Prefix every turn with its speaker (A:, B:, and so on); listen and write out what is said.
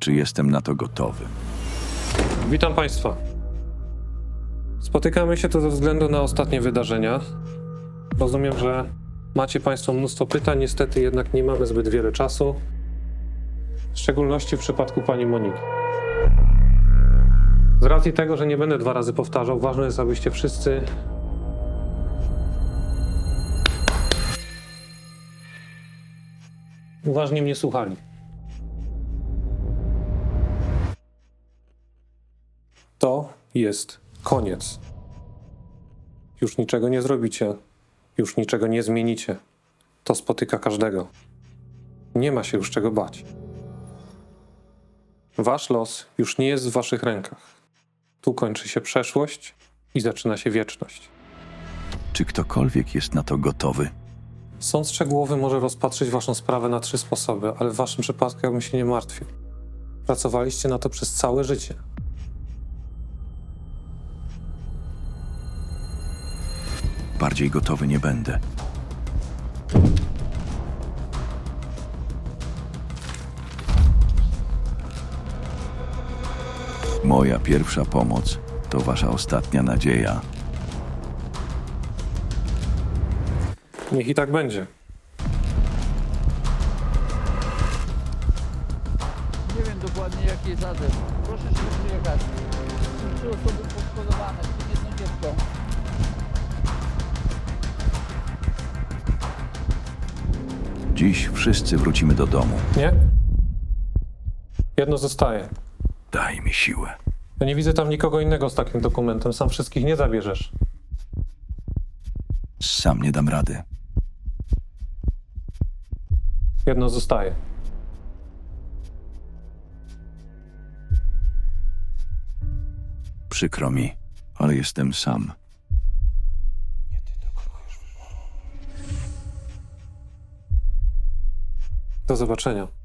A: Czy jestem na to gotowy?
B: Witam Państwa. Spotykamy się tu ze względu na ostatnie wydarzenia. Rozumiem, że macie Państwo mnóstwo pytań, niestety jednak nie mamy zbyt wiele czasu. W szczególności w przypadku Pani Moniki. Z racji tego, że nie będę dwa razy powtarzał, ważne jest, abyście wszyscy uważnie mnie słuchali. To jest koniec. Już niczego nie zrobicie, już niczego nie zmienicie. To spotyka każdego. Nie ma się już czego bać. Wasz los już nie jest w waszych rękach. Tu kończy się przeszłość i zaczyna się wieczność.
A: Czy ktokolwiek jest na to gotowy?
B: Sąd szczegółowy może rozpatrzyć waszą sprawę na trzy sposoby, ale w waszym przypadku ja bym się nie martwił. Pracowaliście na to przez całe życie.
A: Bardziej gotowy nie będę. Moja pierwsza pomoc to wasza ostatnia nadzieja.
B: Niech i tak będzie.
C: Nie wiem dokładnie jaki jest adres. Proszę się przyjechać. Trzy osoby poszkodowane, w tym jedno dziecko.
A: Dziś wszyscy wrócimy do domu.
B: Nie? Jedno zostaje.
A: Daj mi siłę.
B: Ja nie widzę tam nikogo innego z takim dokumentem. Sam wszystkich nie zabierzesz.
A: Sam nie dam rady.
B: Jedno zostaje.
A: Przykro mi, ale jestem sam.
B: Do zobaczenia.